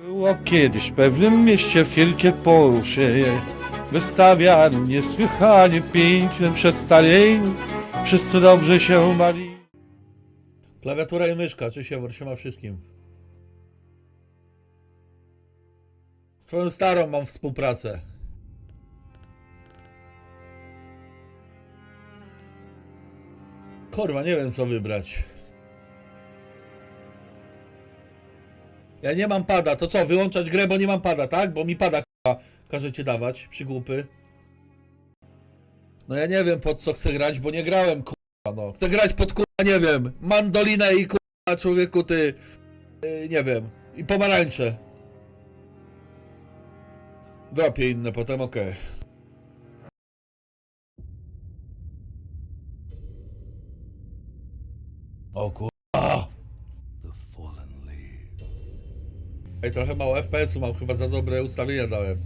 Było kiedyś w pewnym mieście wielkie poruszenie. Wystawia niesłychanie piękne przedstawienie. Wszyscy dobrze się bali. Klawiatura i myszka, czy się ma wszystkim. Z twoją starą mam współpracę. Kurwa, nie wiem co wybrać. Ja nie mam pada, to co, wyłączać grę, bo nie mam pada, tak? Bo mi pada kurwa, każecie dawać, przygłupy. No ja nie wiem pod co chcę grać, bo nie grałem kurwa, no. Chcę grać pod kurwa, nie wiem, mandolinę i kurwa, człowieku ty, yy, nie wiem, i pomarańcze. Dropię inne potem, okej. O kurwa. Ej, trochę mało FPS-u mam, chyba za dobre ustawienia dałem.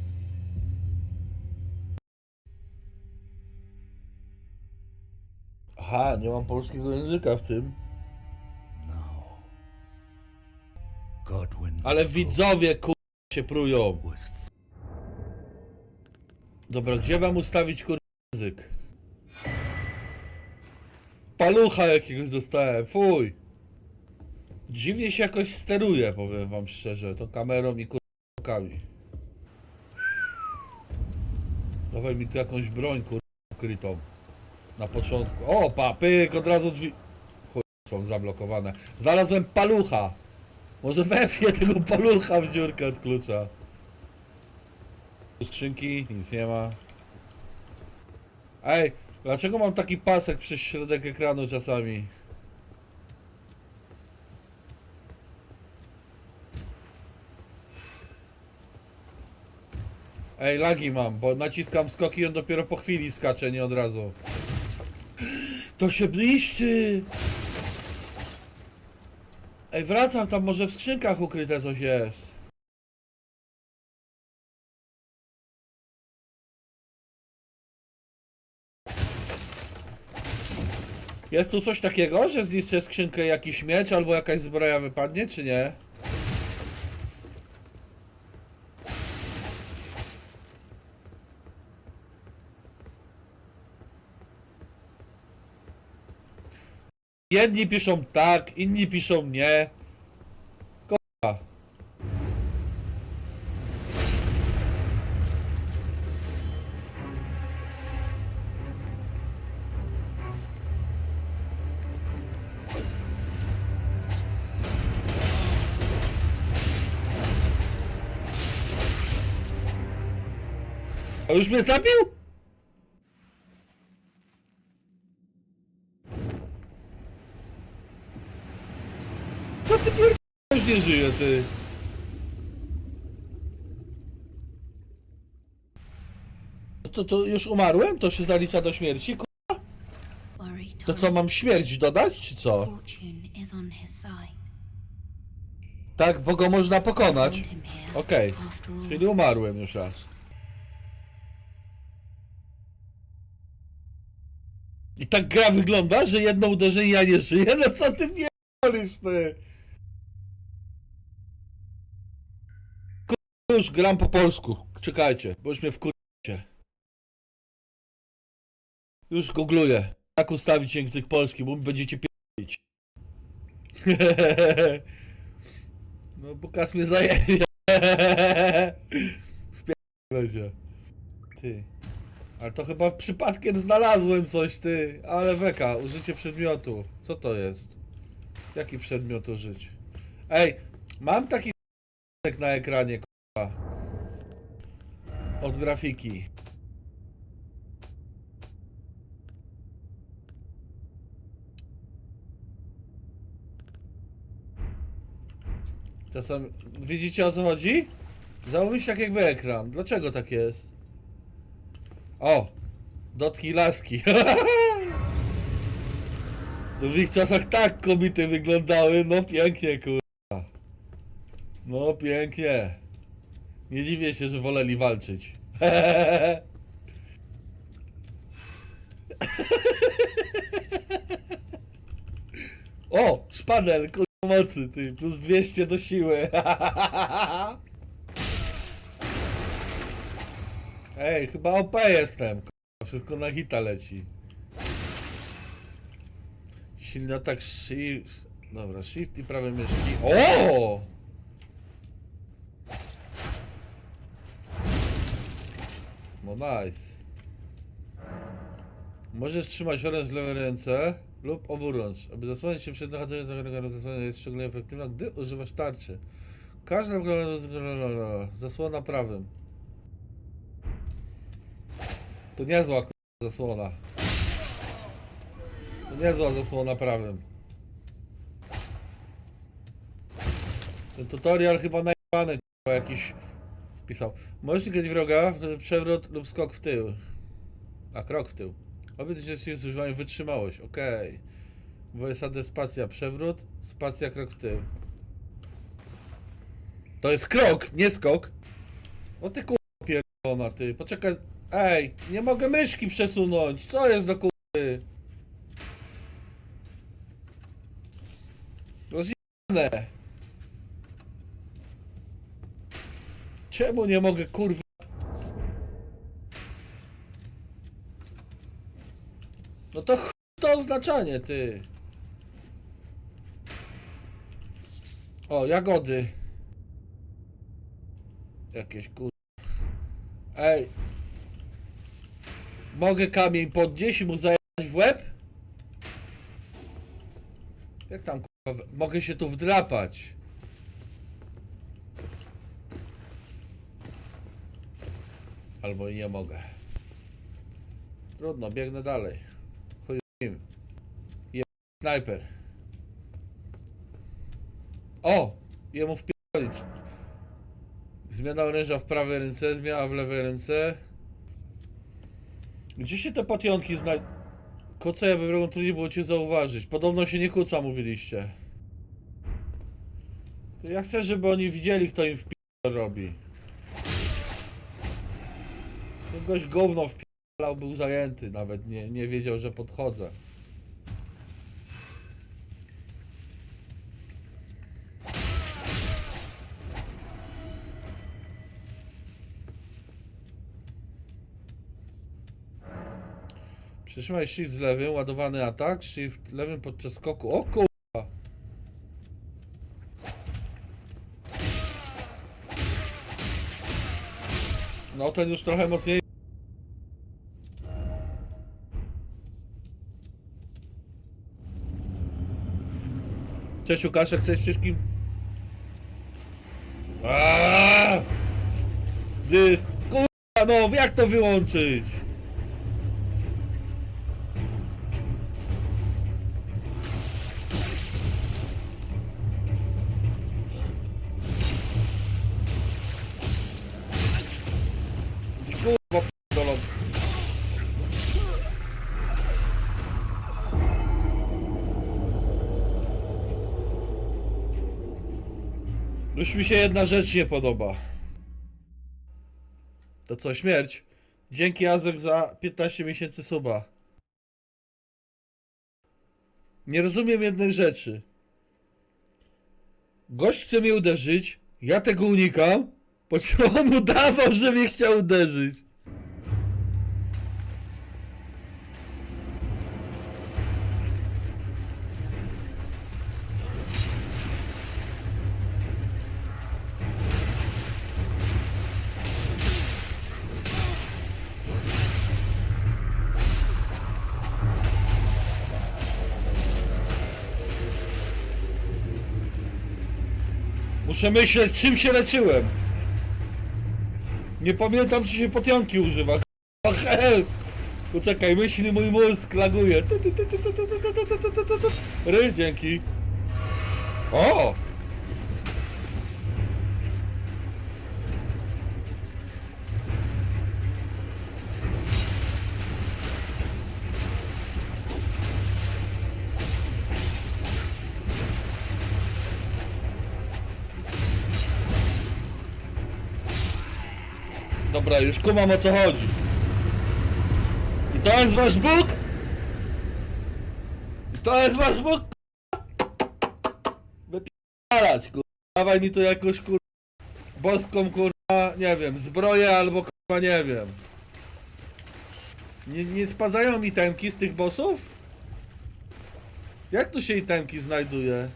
Aha, nie mam polskiego języka w tym. Ale widzowie kur... się prują. Dobra, gdzie wam ustawić kur... język? Palucha jakiegoś dostałem, fuj. Dziwnie się jakoś steruje, powiem wam szczerze, tą kamerą i kurkami. Dawaj mi tu jakąś broń kur... ukrytą. Na początku. O, pa, pyk, od razu drzwi... Chuj, są zablokowane. Znalazłem palucha. Może wepnie tego palucha w dziurkę od klucza. Skrzynki, nic nie ma. Ej, dlaczego mam taki pasek przez środek ekranu czasami? Ej, lagi mam, bo naciskam skoki i on dopiero po chwili skacze, nie od razu. To się bliszczy! Ej, wracam, tam może w skrzynkach ukryte coś jest. Jest tu coś takiego, że zniszczę skrzynkę jakiś miecz albo jakaś zbroja wypadnie, czy nie? Jedni piszą tak, inni piszą nie. K***a. A już mnie zabił? Co ty pier... już nie żyje, ty? To, to już umarłem? To się zalicza do śmierci? Ku- To co, mam śmierć dodać, czy co? Fortune is on his side. Tak, bo go można pokonać. Found him here, Okej, after all. czyli umarłem już raz. I tak gra wygląda, że jedno uderzenie ja nie żyję? No co ty pierdolisz, ty? Już gram po polsku. Czekajcie, bo już mnie wkurzycie. Już googluję. Jak ustawić język polski, bo mi będziecie pierdolić. No bo kas mnie zajęlie. Wpierdolę Ty. Ale to chyba przypadkiem znalazłem coś, ty. Ale weka, użycie przedmiotu. Co to jest? Jaki przedmiot użyć? Ej, mam taki na ekranie. Od grafiki. Czasem... Widzicie o co chodzi? Zauważyć tak jakby ekran. Dlaczego tak jest? O! Dotki laski. To w ich czasach tak kobiety wyglądały. No pięknie, kurwa. No pięknie. Nie dziwię się, że woleli walczyć. o! Szpadel, kurwa mocy, ty. Plus 200 do siły. Ej, chyba OP jestem, kurwa. Wszystko na hita leci. Silny atak shift... Dobra, shift i prawe myszki. O! Nice. Możesz trzymać oręż w lewej ręce lub oburącz. Aby zasłonić się przed tego zasłania jest szczególnie efektywna, gdy używasz tarczy. Każda zasłona prawym. To niezła zasłona. To niezła zasłona prawym. Ten tutorial chyba najebany k***a jakiś pisał. Możesz klikać wroga, wtedy przewrót lub skok w tył. A krok w tył. Obie się z używaniem wytrzymałość, okej. Okay. WSAD spacja przewrót, spacja krok w tył. To jest krok, nie skok. O ty kurwa pierdolona ty, poczekaj. Ej, nie mogę myszki przesunąć, co jest do kurwy? Rozjebane. Czemu nie mogę kurwa? No to ch... to oznaczanie ty. O, jagody. Jakieś kur... Ej. Mogę kamień podnieść i mu zajechać w łeb? Jak tam kurwa... Mogę się tu wdrapać. Albo nie mogę. Trudno, biegnę dalej. Chuj z nim. Je... Snajper. O! Jemu wpierdolić. Zmiana oręża w prawej ręce, zmiana w lewej ręce. Gdzie się te potionki znajdą? Koce, ja bym trudniej było cię zauważyć. Podobno się nie kłóca, mówiliście. Ja chcę, żeby oni widzieli, kto im wpierdol robi. Gość gówno wpierdalał, był zajęty, nawet nie, nie wiedział, że podchodzę. Przytrzymaj shift z lewym, ładowany atak, shift lewym podczas skoku. O kurwa! No ten już trochę mocniej. Cześć Łukaszek, cześć wszystkim. Aaaa! Dys, kurwa no, jak to wyłączyć? Już mi się jedna rzecz nie podoba. To co, śmierć? Dzięki Azek za 15 miesięcy suba. Nie rozumiem jednej rzeczy. Gość chce mnie uderzyć, ja tego unikam, po czym on udawał, że mnie chciał uderzyć. Muszę myśleć, czym się leczyłem. Nie pamiętam, czy się potionki używa. O help! Poczekaj, myśli mój mózg laguje. Tu, tu, tu, Dobra, już kumam o co chodzi. I to jest wasz Bóg? I to jest wasz Bóg? Wypierdalać, kurwa. Dawaj mi tu jakąś kurwa boską kurwa, nie wiem, zbroję albo kurwa nie wiem. Nie, nie spadają itemki z tych bossów? Jak tu się itemki znajduje?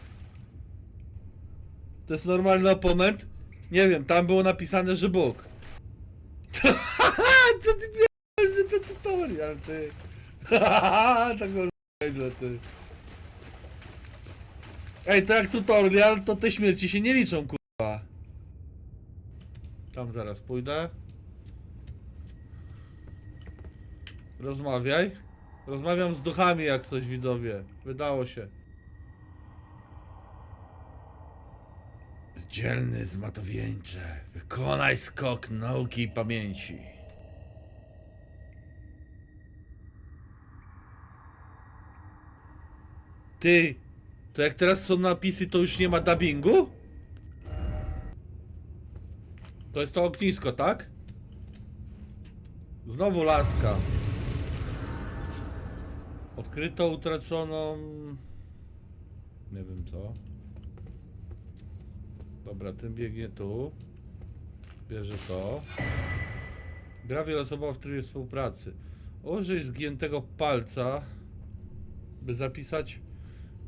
To jest normalny oponent? Nie wiem, tam było napisane, że Bóg. Co ty pierdolisz, to tutorial, ty? to ty. Ej, to jak tutorial, to te śmierci się nie liczą, kurwa. Tam zaraz pójdę. Rozmawiaj. Rozmawiam z duchami jak coś widzowie. Wydało się. Dzielny zmatowieńcze. Wykonaj skok nauki i pamięci. Ty, to jak teraz są napisy, to już nie ma dubbingu? To jest to ognisko, tak? Znowu laska. Odkryto utraconą... Nie wiem co. Dobra, ten biegnie tu. Bierze to. Gra wielosobowa w trybie współpracy. Użyj zgiętego palca, by zapisać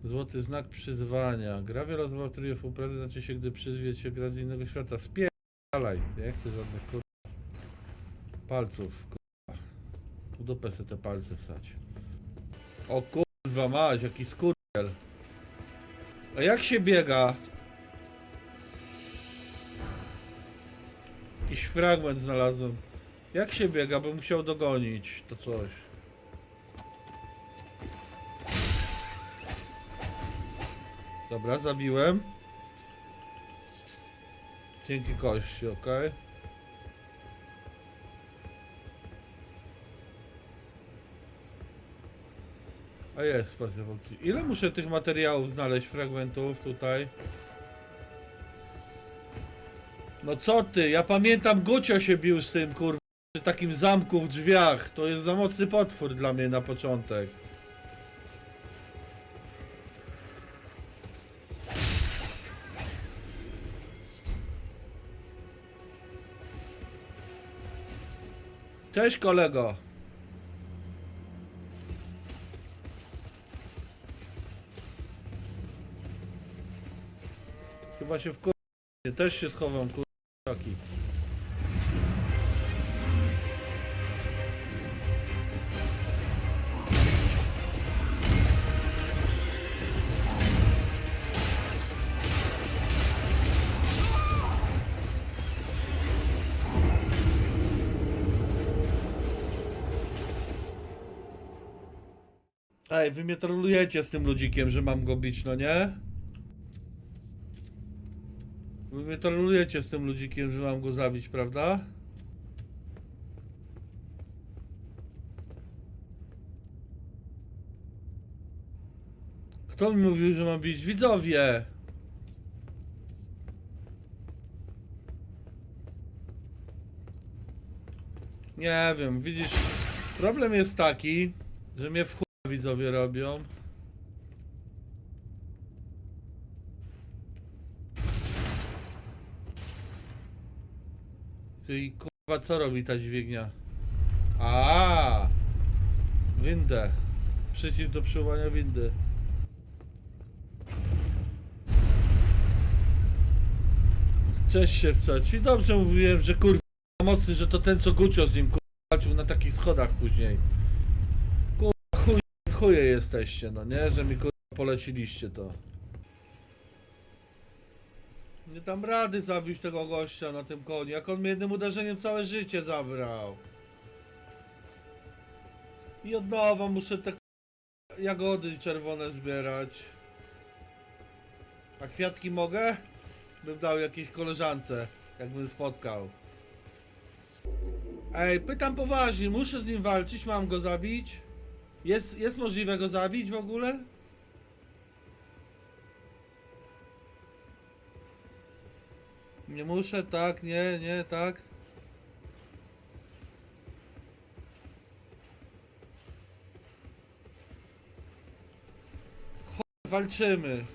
złoty znak przyzwania. Gra wielosobowa w trybie współpracy znaczy się, gdy przyzwie cię gra z innego świata. Spierdalaj! Nie chcę żadnych kur... palców. Kurwa. U dupę te palce wsać. O kurwa mać, jaki skurwiel. A jak się biega? Jakiś fragment znalazłem. Jak się biega? Bym musiał dogonić to coś. Dobra, zabiłem. Dzięki kości, ok. A jest spacja. Ile muszę tych materiałów znaleźć, fragmentów tutaj? No co ty, ja pamiętam Gucio się bił z tym kurwa, przy takim zamku w drzwiach. To jest za mocny potwór dla mnie na początek. Cześć kolego. Chyba się w kur... Też się schowam kur... Taki. Ej, wy mnie trolujecie z tym ludzikiem, że mam go bić, no nie? Wy mnie trolujecie z tym ludzikiem, że mam go zabić, prawda? Kto mi mówił, że mam bić? Widzowie! Nie wiem, widzisz, problem jest taki, że mnie w chuj widzowie robią. Ty kurwa co robi ta dźwignia? A, Windę. Przycisk do przełamania windy. Cześć się wstać. I dobrze mówiłem, że kurwa mocy, że to ten co Gucio z nim kurwa walczył na takich schodach później. Kurwa chuj, chuje jesteście, no nie? Że mi kurwa poleciliście to. Nie dam rady zabić tego gościa na tym koniu, jak on mnie jednym uderzeniem całe życie zabrał. I od nowa muszę te jagody czerwone zbierać. A kwiatki mogę? Bym dał jakiejś koleżance, jakbym spotkał. Ej, pytam poważnie, muszę z nim walczyć, mam go zabić? Jest, jest możliwe go zabić w ogóle? Nie muszę, tak, nie, nie, tak. Walczymy.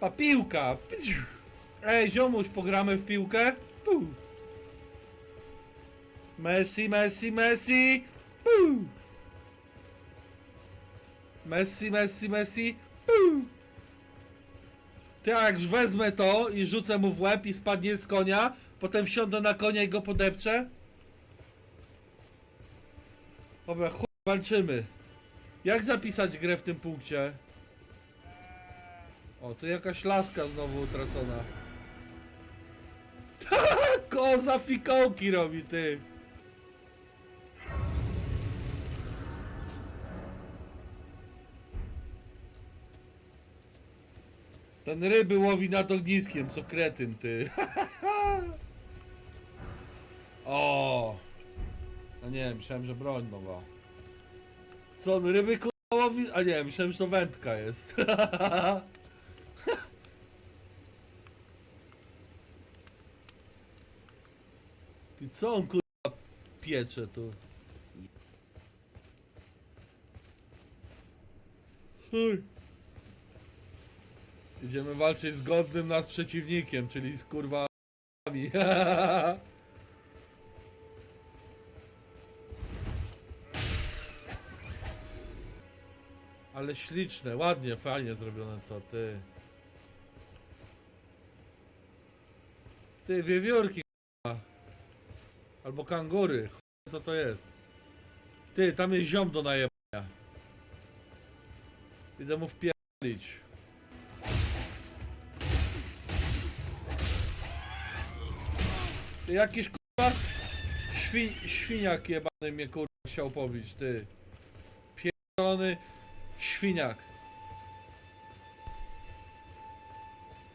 Pa, piłka! Ej, ziomuś, pogramy w piłkę? Messi, Messi, Messi! Messi, Messi, Messi! Puu! Ty, a jak wezmę to i rzucę mu w łeb i spadnie z konia, potem wsiądę na konia i go podepczę? Dobra, chuj, walczymy. Jak zapisać grę w tym punkcie? O, tu jakaś laska znowu utracona. Koza fikołki robi, ty. Ten ryby łowi nad ogniskiem, co kretyn, ty. o. A nie, myślałem, że broń nowa. Co on ryby kurwa łowi? A nie, myślałem, że to wędka jest. Ty co on kurwa piecze tu? Hej. Idziemy walczyć z godnym nas przeciwnikiem, czyli z kurwa Ale śliczne, ładnie, fajnie zrobione to, ty. Ty, wiewiórki. Albo kangury, co to jest? Ty, tam jest ziom do najebania. Idę mu wpierdolić. Jakiś kurwa świ, świniak jebany mnie kurwa chciał pobić, ty. Pierdolony świniak.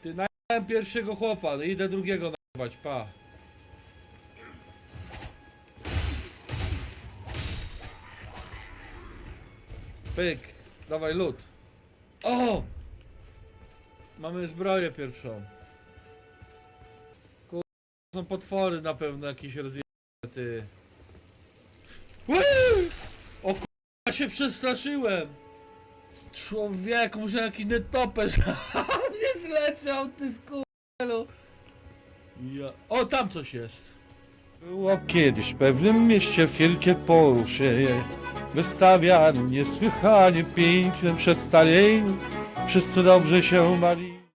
Ty, najebałem pierwszego chłopa, no idę drugiego najebać, pa. Pyk, dawaj lód. O! Mamy zbroję pierwszą. Są potwory na pewno jakieś rozjebane! O kurwa się przestraszyłem! Człowieku, może jaki nietoperz mnie zleciał, ty skurwielu. Ja... O, tam coś jest. Było kiedyś w pewnym mieście wielkie poruszenie. Wystawiali niesłychanie piękne przedstawienie. Wszyscy dobrze się bali.